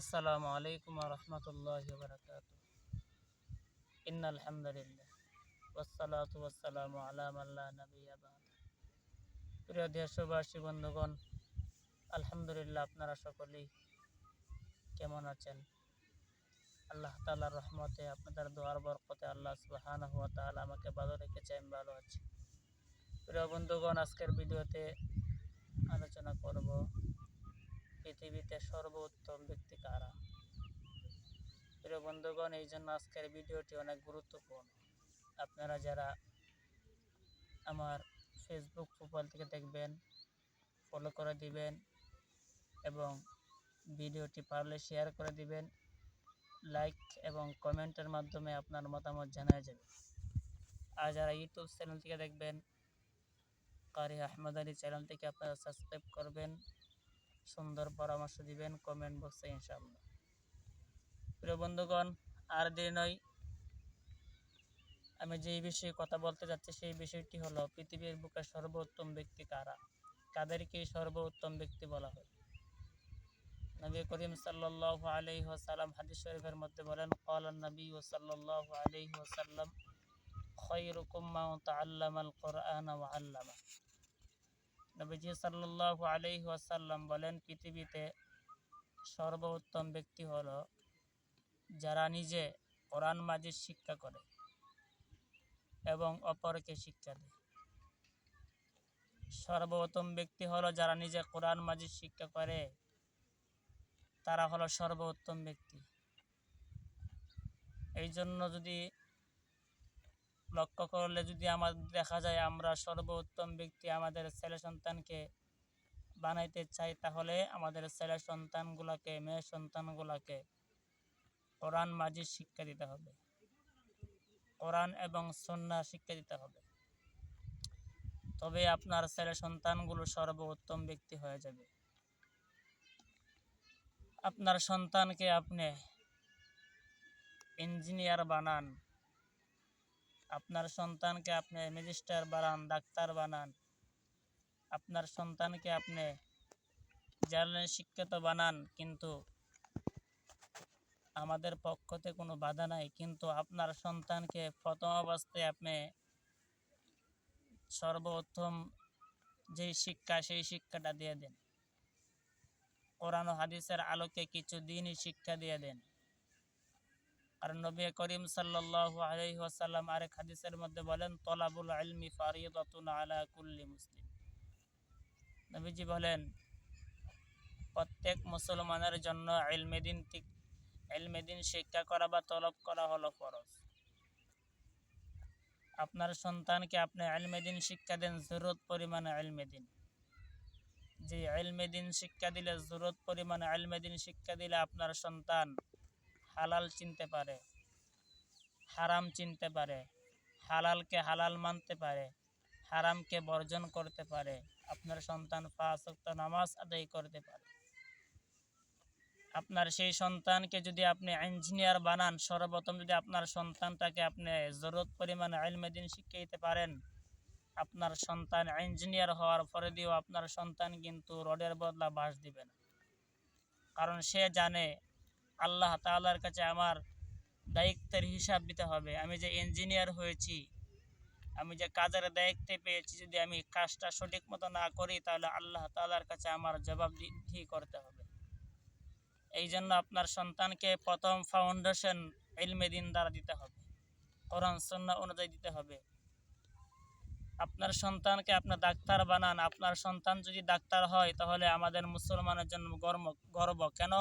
আসসালামু আলাইকুম রহমতুল্লাহ বরকাত ইন আলহামদুলিল্লাহ ওসালাতু ওয়াসসালামু আলা মাল্লা নবিয়া বাদ। প্রিয় দেশবাসী, বন্ধুগণ, আলহামদুলিল্লাহ আপনারা সকলেই কেমন আছেন? আল্লাহ তাআলার রহমতে, আপনাদের দোয়ার বরকতে আল্লাহ সুবহানাহু ওয়া তাআলা আমাকে ভালো রেখেছে, আমি ভালো আছি। প্রিয় বন্ধুগণ, আজকের ভিডিওতে আলোচনা করব পৃথিবীতে সর্বোত্তম ব্যক্তি কারা? প্রিয় বন্ধুগণ, এই জন্য আজকের ভিডিওটি অনেক গুরুত্বপূর্ণ। আপনারা যারা আমার ফেসবুক প্রোফাইল থেকে দেখবেন ফলো করে দিবেন এবং ভিডিওটি পারলে শেয়ার করে দিবেন লাইক এবং কমেন্টের মাধ্যমে আপনার মতামত জানা যাবে। আর যারা ইউটিউব চ্যানেল থেকে দেখবেন কারি আহমদ আলী চ্যানেল থেকে আপনারা সাবস্ক্রাইব করবেন। সুন্দর পরামর্শ দিবেন কমেন্ট বক্সে ইনশাআল্লাহ। প্রিয় বন্ধুগণ, আর দেরি নয়, আমি যেই বিষয়ে কথা বলতে যাচ্ছি সেই বিষয়টি হলো পৃথিবীর বুকে সর্বোত্তম ব্যক্তি কারা? কাদেরকে সর্বোত্তম ব্যক্তি বলা হয়? নবী করিম সাল্লাহ আলহি ওসাল্লাম হাদিস শরীফের মধ্যে বলেন কল নবী ও সাল্লাহ আলহি ওসাল্লাম খৈরুকুম মা তাআল্লামা আল কোরআন আল্লামা। নবীজি সাল্লাহ আলহি ওয়াসাল্লাম বলেন, পৃথিবীতে সর্বোত্তম ব্যক্তি হলো যারা নিজে কোরআন মাজিদ শিক্ষা করে এবং অপরকে শিক্ষা দেয়। সর্বোত্তম ব্যক্তি হলো যারা নিজে কোরআন মাজিদ শিক্ষা করে, তারা হলো সর্বোত্তম ব্যক্তি। এই জন্য যদি লক্ষ্য করলে যদি আমাদের দেখা যায় আমরা সর্বোত্তম ব্যক্তি আমাদের ছেলে সন্তানকে বানাইতে চাই, তাহলে আমাদের ছেলে সন্তানগুলোকে, মেয়ে সন্তানগুলোকে কোরআন মাজিদ শিক্ষা দিতে হবে। কোরআন এবং সন্না শিক্ষা দিতে হবে। তবে আপনার ছেলে সন্তানগুলো সর্বোত্তম ব্যক্তি হয়ে যাবে। আপনার সন্তানকে আপনি ইঞ্জিনিয়ার বানান। আপনার সন্তানকে আপনি ম্যাজিস্ট্রার বানান, ডাক্তার বানান। আপনার সন্তানকে আপনি জার্নাল শিক্ষিত বানান, কিন্তু আমাদের পক্ষতে কোনো বাধা নাই। কিন্তু আপনার সন্তানকে প্রথম অবস্থায় আপনি সর্বোত্তম যেই শিক্ষা, সেই শিক্ষাটা দিয়ে দেন। কোরআন হাদিসের আলোকে কিছু দিনই শিক্ষা দিয়ে দেন। আর নবী করিম সাল্লাহ আলহি ওয়াসাল্লাম আরেক হাদিসের মধ্যে বলেন, তলাবুল আলমি ফারিদাতুন আলা কুল্লি মুসলিম। নবীজি বলেন, প্রত্যেক মুসলমানের জন্য এলমেদিন এলমেদিন শিক্ষা করা বা তলব করা হলো ফরজ। আপনার সন্তানকে আপনি এলমেদিন শিক্ষা দেন, জরুরত পরিমাণে এলমেদিন যে এলমেদিন শিক্ষা দিলে, জরুরত পরিমাণে এলমেদিন শিক্ষা দিলে আপনার সন্তান হালাল চিনতে পারে, হারাম চিনতে পারে, হালালকে হালাল মানতে পারে, হারামকে বর্জন করতে পারে, আপনার সন্তান পাঁচ নামাজ আদায় করতে পারে। আপনার সেই সন্তানকে যদি আপনি ইঞ্জিনিয়ার বানান, সর্বপ্রথম যদি আপনার সন্তানটাকে আপনি জরুরত পরিমাণে আলমেদিন শিক্ষা দিতে পারেন, আপনার সন্তান ইঞ্জিনিয়ার হওয়ার পরে দিয়েও আপনার সন্তান কিন্তু রডের বদলা বাস দিবে না। কারণ সে জানে আল্লাহ তাল্লার কাছে আমার দায়িত্বের হিসাব দিতে হবে। আমি যে ইঞ্জিনিয়ার হয়েছি, আমি যে কাজের দায়িত্বে পেয়েছি, যদি আমি কাজটা সঠিক মতো না করি, তাহলে আল্লাহ তাল্লার কাছে আমার জবাবদিহি করতে হবে। এই জন্য আপনার সন্তানকে প্রথম ফাউন্ডেশন এলমে দিন দ্বারা দিতে হবে। কোরআন সন্না অনুযায়ী দিতে হবে। আপনার সন্তানকে আপনার ডাক্তার বানান। আপনার সন্তান যদি ডাক্তার হয়, তাহলে আমাদের মুসলমানের জন্য গর্ব গর্ব। কেন?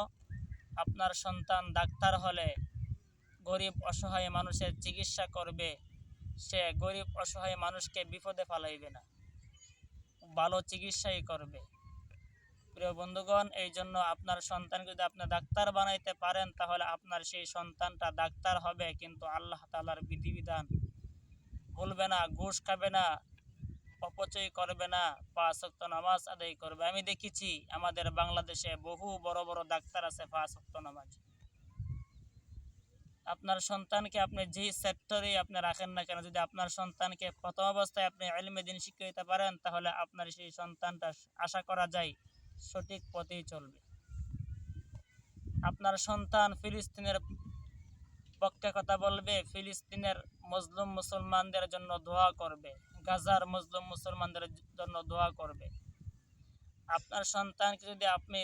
আপনার সন্তান ডাক্তার হলে গরিব অসহায় মানুষের চিকিৎসা করবে, সে গরিব অসহায় মানুষকে বিপদে ফালাইবে না। ভালো চিকিৎসাই করবে। প্রিয় বন্ধুগণ, এই জন্য আপনার সন্তানকে যদি আপনি ডাক্তার বানাইতে পারেন, তাহলে আপনার সেই সন্তানটা ডাক্তার হবে, কিন্তু আল্লাহ তালার বিধিবিধান ভুলবে না, ঘুষ খাবে না অপচয় করবে না, পাঁচ অক্ত নামাজ আদায় করবে। আমি দেখেছি আমাদের বাংলাদেশে বহু বড় বড় ডাক্তার আছে পাঁচ অক্ত নামাজ। আপনার সন্তানকে আপনি যেই সেক্টরে আপনি রাখেন না কেন, যদি আপনার সন্তানকে প্রথম অবস্থায় আপনি এলমে দিন শিক্ষা দিতে পারেন, তাহলে আপনার সেই সন্তানটা আশা করা যায় সঠিক পথেই চলবে। আপনার সন্তান ফিলিস্তিনের পক্ষে কথা বলবে, ফিলিস্তিনের মুসলিম মুসলমানদের জন্য দোয়া করবে। গাজার মুসলিম মুসলমানদের জন্য দোয়া করবে। আপনার সন্তানকে যদি আপনি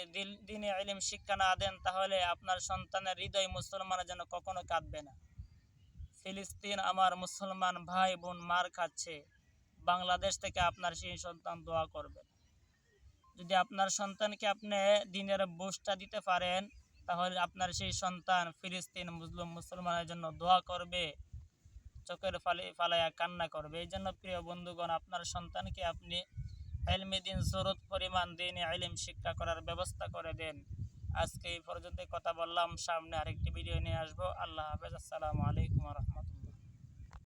দিনে ইলিম শিক্ষা না দেন, তাহলে আপনার সন্তানের হৃদয় মুসলমানের জন্য কখনো কাঁদবে না। ফিলিস্তিন আমার মুসলমান ভাই বোন মার খাচ্ছে। বাংলাদেশ থেকে আপনার সেই সন্তান দোয়া করবে। যদি আপনার সন্তানকে আপনি দিনের বুঝটা দিতে পারেন, তাহলে আপনার সেই সন্তান ফিলিস্তিন মুসলিম মুসলমানের জন্য দোয়া করবে। চোখের ফালে ফালাইয়া কান্না করবে। এই জন্য প্রিয় বন্ধুগণ, আপনার সন্তানকে আপনি এলমি দিন জরুরত পরিমাণ দিন, এলিম শিক্ষা করার ব্যবস্থা করে দেন। আজকে এই পর্যন্ত কথা বললাম। সামনে আরেকটি ভিডিও নিয়ে আসব। আল্লাহ হাফেজ। আসসালামু আলাইকুম রহমতুল্লাহ।